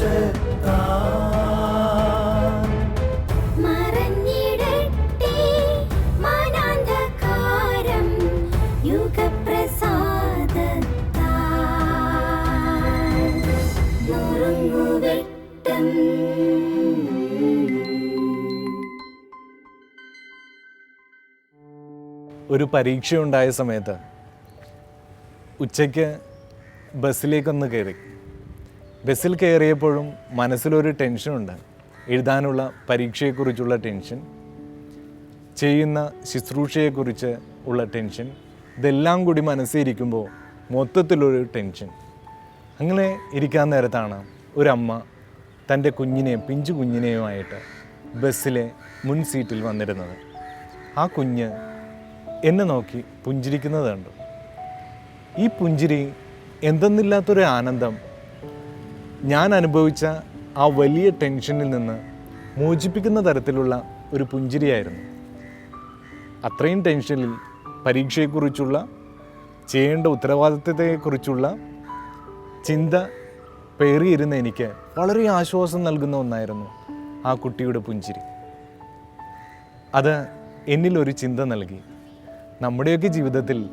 ഒരു പരീക്ഷയുണ്ടായ സമയത്ത് ഉച്ചയ്ക്ക് ബസ്സിലേക്കൊന്ന് കയറി. ബസ്സിൽ കയറിയപ്പോഴും മനസ്സിലൊരു ടെൻഷനുണ്ട്. എഴുതാനുള്ള പരീക്ഷയെക്കുറിച്ചുള്ള ടെൻഷൻ ചെയ്യുന്ന ശുശ്രൂഷയെക്കുറിച്ച് ഉള്ള ടെൻഷൻ ഇതെല്ലാം കൂടി മനസ്സിരിക്കുമ്പോൾ മൊത്തത്തിലൊരു ടെൻഷൻ. അങ്ങനെ ഇരിക്കാൻ നേരത്താണ് ഒരമ്മ തന്റെ കുഞ്ഞിനെ പിഞ്ചു കുഞ്ഞിനെയുമായിട്ട് ബസ്സിലെ മുൻ സീറ്റിൽ വന്നിരുന്നത്. ആ കുഞ്ഞ് എന്നെ നോക്കി പുഞ്ചിരിക്കുന്നത് കണ്ടു. ഈ പുഞ്ചിരി എന്തെന്നില്ലാത്തൊരു ആനന്ദം ഞാൻ അനുഭവിച്ച ആ വലിയ ടെൻഷനിൽ നിന്ന് മോചിപ്പിക്കുന്ന തരത്തിലുള്ള ഒരു പുഞ്ചിരിയായിരുന്നു. അത്രയും ടെൻഷനിൽ പരീക്ഷയെക്കുറിച്ചുള്ള ചെയ്യേണ്ട ഉത്തരവാദിത്തത്തെക്കുറിച്ചുള്ള ചിന്ത പേറിയിരുന്ന എനിക്ക് വളരെ ആശ്വാസം നൽകുന്ന ഒന്നായിരുന്നു ആ കുട്ടിയുടെ പുഞ്ചിരി. അത് എന്നിലൊരു ചിന്ത നൽകി. നമ്മുടെയൊക്കെ ജീവിതത്തിൽ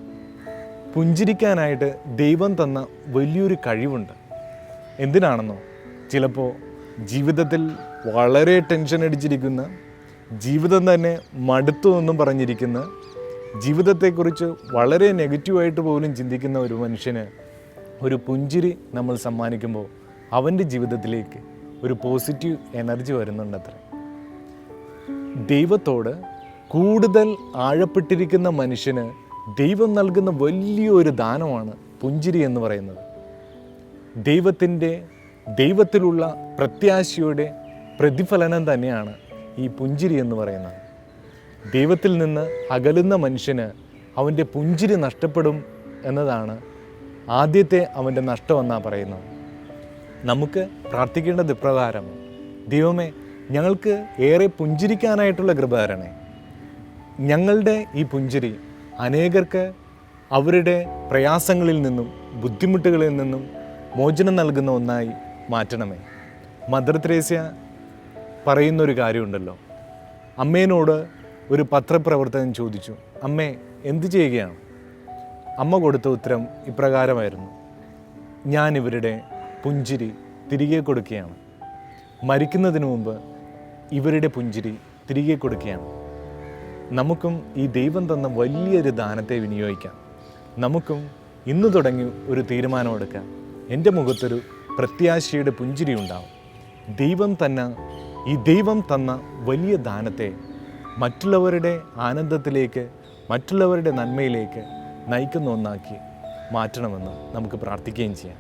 പുഞ്ചിരിക്കാനായിട്ട് ദൈവം തന്ന വലിയൊരു കഴിവുണ്ട്. എന്തിനാണെന്നോ? ചിലപ്പോൾ ജീവിതത്തിൽ വളരെ ടെൻഷൻ അടിച്ചിരിക്കുന്ന ജീവിതം തന്നെ മടുത്തു എന്നും പറഞ്ഞിരിക്കുന്ന ജീവിതത്തെക്കുറിച്ച് വളരെ നെഗറ്റീവായിട്ട് പോലും ചിന്തിക്കുന്ന ഒരു മനുഷ്യന് ഒരു പുഞ്ചിരി നമ്മൾ സമ്മാനിക്കുമ്പോൾ അവന്റെ ജീവിതത്തിലേക്ക് ഒരു പോസിറ്റീവ് എനർജി വരുന്നുണ്ടത്രേ. ദൈവത്തോട് കൂടുതൽ ആഴപ്പെട്ടിരിക്കുന്ന മനുഷ്യന് ദൈവം നൽകുന്ന വലിയൊരു ദാനമാണ് പുഞ്ചിരി എന്ന് പറയുന്നത്. ദൈവത്തിന്റെ ദൈവത്തിലുള്ള പ്രത്യാശയുടെ പ്രതിഫലനം തന്നെയാണ് ഈ പുഞ്ചിരി എന്ന് പറയുന്നത്. ദൈവത്തിൽ നിന്ന് അകലുന്ന മനുഷ്യന് അവന്റെ പുഞ്ചിരി നഷ്ടപ്പെടും എന്നതാണ് ആദ്യത്തെ അവന്റെ നഷ്ടമെന്നാണ് പറയുന്നത്. നമുക്ക് പ്രാർത്ഥിക്കേണ്ടത് ഇപ്രകാരം ദൈവമേ ഞങ്ങൾക്ക് ഏറെ പുഞ്ചിരിക്കാനായിട്ടുള്ള കൃപ ഞങ്ങളുടെ ഈ പുഞ്ചിരി അനേകർക്ക് അവരുടെ പ്രയാസങ്ങളിൽ നിന്നും ബുദ്ധിമുട്ടുകളിൽ നിന്നും മോചനം നൽകുന്ന ഒന്നായി മാറ്റണമേ. മദർ ത്രേസ്യ പറയുന്നൊരു കാര്യമുണ്ടല്ലോ. അമ്മേനോട് ഒരു പത്രപ്രവർത്തകൻ ചോദിച്ചു അമ്മേ എന്ത് ചെയ്യുകയാണ്? അമ്മ കൊടുത്ത ഉത്തരം ഇപ്രകാരമായിരുന്നു ഞാൻ ഇവരുടെ പുഞ്ചിരി തിരികെ കൊടുക്കുകയാണ്. മരിക്കുന്നതിന് മുമ്പ് ഇവരുടെ പുഞ്ചിരി തിരികെ കൊടുക്കുകയാണ്. നമുക്കും ഈ ദൈവം തന്ന വലിയൊരു ദാനത്തെ വിനിയോഗിക്കാം. നമുക്കും ഇന്ന് തുടങ്ങി ഒരു തീരുമാനമെടുക്കാം. എന്റെ മുഖത്തൊരു പ്രത്യാശയുടെ പുഞ്ചിരി ഉണ്ടാവും. ദൈവം തന്ന ഈ ദൈവം തന്ന വലിയ ദാനത്തെ മറ്റുള്ളവരുടെ ആനന്ദത്തിലേക്ക് മറ്റുള്ളവരുടെ നന്മയിലേക്ക് നയിക്കുന്ന ഒന്നാക്കി മാറ്റണമെന്ന് നമുക്ക് പ്രാർത്ഥിക്കുകയും ചെയ്യാം.